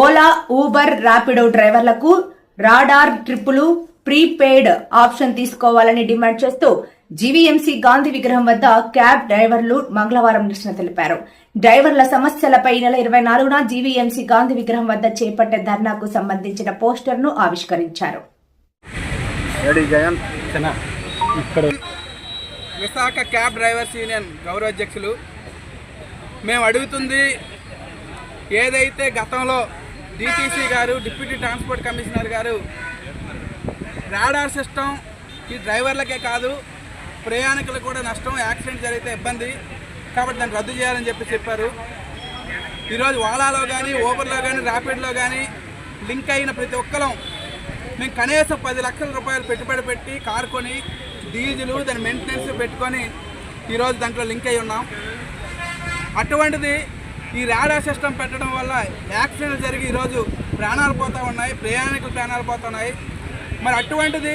Ola Uber Rapido డ్రైవర్లకు radar ట్రిప్పులు prepaid option తీసుకోవాలని డిమాండ్ చేస్తూ G V M C Gandhi విగ్రహం వద్ద క్యాబ్ డ్రైవర్లు మంగళవారం నిరసన తెలిపారు. డ్రైవర్ల సమస్యలపై నెల ఇరవై నాలుగున జీవీఎంసీ గాంధీ విగ్రహం వద్ద చేపట్టే ధర్నాకు సంబంధించిన పోస్టర్ను ఆవిష్కరించారు. విశాఖ క్యాబ్ డ్రైవర్స్ యూనియన్ గౌరవ అధ్యక్షులు మేము అడుగుతుంది ఏదైతే గతంలో డిటీసీ గారు డిప్యూటీ ట్రాన్స్పోర్ట్ కమిషనర్ గారు రాడార్ సిస్టమ్ ఈ డ్రైవర్లకే కాదు ప్రయాణికులకు కూడా నష్టం యాక్సిడెంట్ జరిగితే ఇబ్బంది. కాబట్టి దాన్ని రద్దు చేయాలని చెప్పి చెప్పారు. ఈరోజు ఓలాలో కానీ ఓబర్లో కానీ ర్యాపిడ్లో కానీ లింక్ అయిన ప్రతి ఒక్కరం మేము కనీసం పది లక్షల రూపాయలు పెట్టుబడి పెట్టి కారు కొని డీజిల్ దాని మెయింటెనెన్స్ పెట్టుకొని ఈరోజు దాంట్లో లింక్ అయి ఉన్నాం. అటువంటిది ఈ రాడార్ సిస్టమ్ పెట్టడం వల్ల యాక్సిడెంట్లు జరిగి ఈరోజు ప్రాణాలు పోతూ ఉన్నాయి ప్రయాణికులు ప్రాణాలు పోతున్నాయి మరి అటువంటిది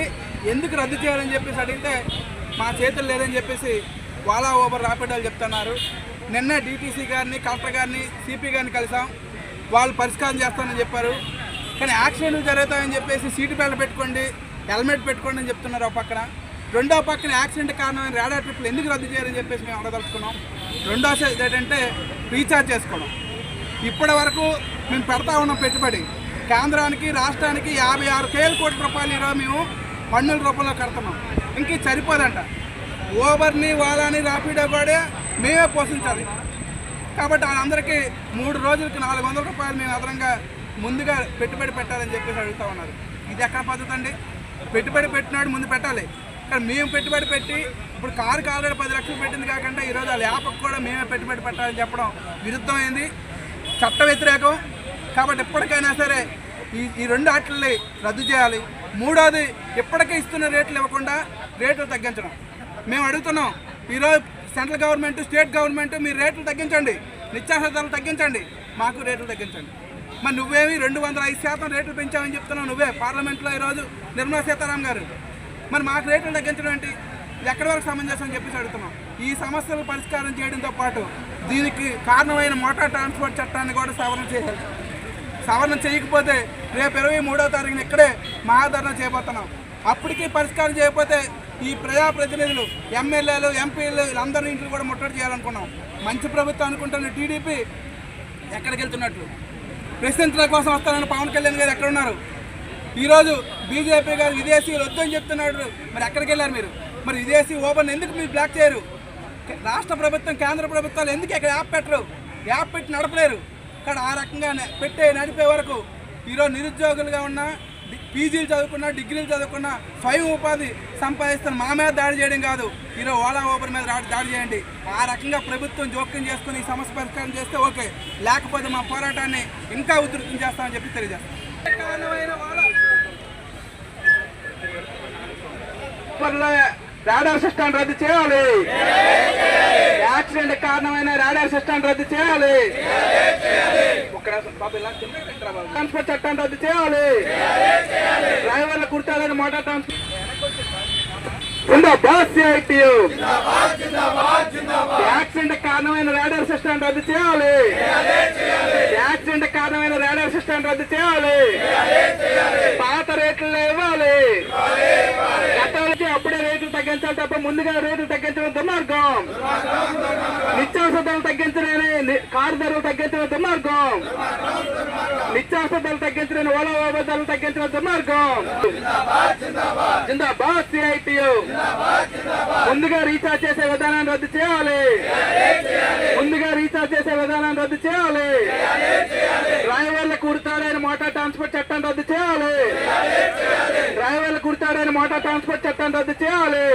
ఎందుకు రద్దు చేయాలని చెప్పేసి అడిగితే మా చేతులు లేదని చెప్పేసి వాలా ఓబర్ రాపిడోలు చెప్తున్నారు. నిన్న డీటీసీ గారిని కలెక్టర్ గారిని సిపి గారిని కలిసాం. వాళ్ళు పరిష్కారం చేస్తానని చెప్పారు. కానీ యాక్సిడెంట్లు జరుగుతాయని చెప్పేసి సీటు బెల్ట్ పెట్టుకోండి హెల్మెట్ పెట్టుకోండి అని చెప్తున్నారు ఒక పక్కన. రెండో పక్కన యాక్సిడెంట్ కారణమైన రాడార్ ట్రిప్లు ఎందుకు రద్దు చేయాలని చెప్పేసి మేము అడగదలుచుకున్నాం. రెండో ఏంటంటే రీఛార్జ్ చేసుకోవడం. ఇప్పటి వరకు మేము పెడతా ఉన్నాం పెట్టుబడి. కేంద్రానికి రాష్ట్రానికి యాభై ఆరు వేల కోట్ల రూపాయలు ఈరోజు మేము పన్నుల రూపంలో కడుతున్నాం. ఇంక సరిపోదంట. ఓబర్ని వాలాని రాపిడో కూడా మేమే పోషించాలి. కాబట్టి వాళ్ళందరికీ మూడు రోజులకి నాలుగు వందల రూపాయలు మేము అదనంగా ముందుగా పెట్టుబడి పెట్టాలని చెప్పేసి అడుగుతా ఉన్నారు. ఇది ఎక్కడ పద్ధతి అండి? పెట్టుబడి పెట్టినాడు ముందు పెట్టాలి. అక్కడ మేము పెట్టుబడి పెట్టి ఇప్పుడు కారుకి ఆల్రెడీ పది లక్షలు పెట్టింది కాకుండా ఈరోజు ఆ ల్యాప్కి కూడా మేమే పెట్టుబడి పెట్టాలని చెప్పడం విరుద్ధమైంది. చట్ట వ్యతిరేకం. కాబట్టి ఎప్పటికైనా సరే ఈ ఈ రెండు ఆటల్ని రద్దు చేయాలి. మూడోది ఇప్పటికే ఇస్తున్న రేట్లు ఇవ్వకుండా రేట్లు తగ్గించడం. మేము అడుగుతున్నాం ఈరోజు సెంట్రల్ గవర్నమెంట్ స్టేట్ గవర్నమెంట్ మీరు రేట్లు తగ్గించండి. నిత్యావసర ధరలు తగ్గించండి. మాకు రేట్లు తగ్గించండి. మరి నువ్వేమి రెండు వందల ఐదు శాతం రేట్లు పెంచామని చెప్తున్నావు నువ్వే. పార్లమెంట్లో ఈరోజు నిర్మలా సీతారాం గారు మరి మాకు రేట్లు తగ్గించడం ఏంటి? ఎక్కడి వరకు సమంజసం అని చెప్పేసి అడుగుతున్నాం. ఈ సమస్యలు పరిష్కారం చేయడంతో పాటు దీనికి కారణమైన మోటార్ ట్రాన్స్పోర్ట్ చట్టాన్ని కూడా సవరణ చేయాలి. సవరణ చేయకపోతే రేపు ఇరవై మూడో తారీఖున ఇక్కడే మహాధరణ చేయబోతున్నాం. అప్పటికీ పరిష్కారం చేయకపోతే ఈ ప్రజాప్రతినిధులు ఎమ్మెల్యేలు ఎంపీలు వీళ్ళందరి ఇంట్లో కూడా ముట్టడి చేయాలనుకున్నాం. మంచి ప్రభుత్వం అనుకుంటున్న టీడీపీ ఎక్కడికి వెళ్తున్నట్లు? ప్రశ్నించడం కోసం వస్తానని పవన్ కళ్యాణ్ గారు ఎక్కడ ఉన్నారు? ఈరోజు బీజేపీ గారు విదేశీయులు వద్దని చెప్తున్నాడు. మరి ఎక్కడికి వెళ్ళారు మీరు? మరి విదేశీ ఓపెన్ ఎందుకు మీరు బ్లాక్ చేయరు? రాష్ట్ర ప్రభుత్వం కేంద్ర ప్రభుత్వాలు ఎందుకు ఇక్కడ యాప్ పెట్టరు? యాప్ పెట్టి నడపలేరు. ఇక్కడ ఆ రకంగా పెట్టే నడిపే వరకు ఈరోజు నిరుద్యోగులుగా ఉన్న పీజీలు చదువుకున్నా డిగ్రీలు చదువుకున్నా స్వయం ఉపాధి సంపాదిస్తున్న మా మీద దాడి చేయడం కాదు. ఈరోజు ఓలా ఓబర్ మీద దాడి చేయండి. ఆ రకంగా ప్రభుత్వం జోక్యం చేసుకుని ఈ సమస్య పరిష్కారం చేస్తే ఓకే. లేకపోతే మా పోరాటాన్ని ఇంకా ఉధృతం చేస్తామని చెప్పి తెలియజేస్తాం. రాడార్ సిస్టమ్ రద్దు చేయాలి. యాక్సిడెంట్ కారణమైన రాడార్ సిస్టమ్ రద్దు చేయాలి. ట్రాన్స్పోర్ట్ చట్టం రద్దు చేయాలి. డ్రైవర్ల కుర్తాలని మోటార్ ట్రాన్స్పోర్ట్ యాక్సిడెంట్ కారణమైన రాడార్ సిస్టమ్ రద్దు చేయాలి. యాక్సిడెంట్ కారణమైన రాడార్ సిస్టమ్ రద్దు చేయాలి. పాత రేట్లు ఇవ్వాలి. గతాలకి అప్పుడే రేట్లు తగ్గించాలి తప్ప ముందుగా రేట్లు తగ్గించడం దుర్మార్గం. నిత్యావసర ధరలు తగ్గించలేని కారు ధరలు తగ్గించడం దుర్మార్గం. నిత్యావసర ధరలు తగ్గించలేని ఓలా ఓబర్ ధరలు తగ్గించడం దుర్మార్గం. జిందాబాద్ సిఐటియు ముందుగా రీఛార్జ్ చేసే విధానాన్ని రద్దు చేయాలి. ముందుగా రీఛార్జ్ చేసే విధానాన్ని రద్దు చేయాలి. డ్రైవర్ల కుడతాడైన మోటార్ ట్రాన్స్పోర్ట్ చట్టం రద్దు చేయాలి. డ్రైవర్లు కుడతాడని మోటార్ ట్రాన్స్పోర్ట్ చట్టం రద్దు చేయాలి.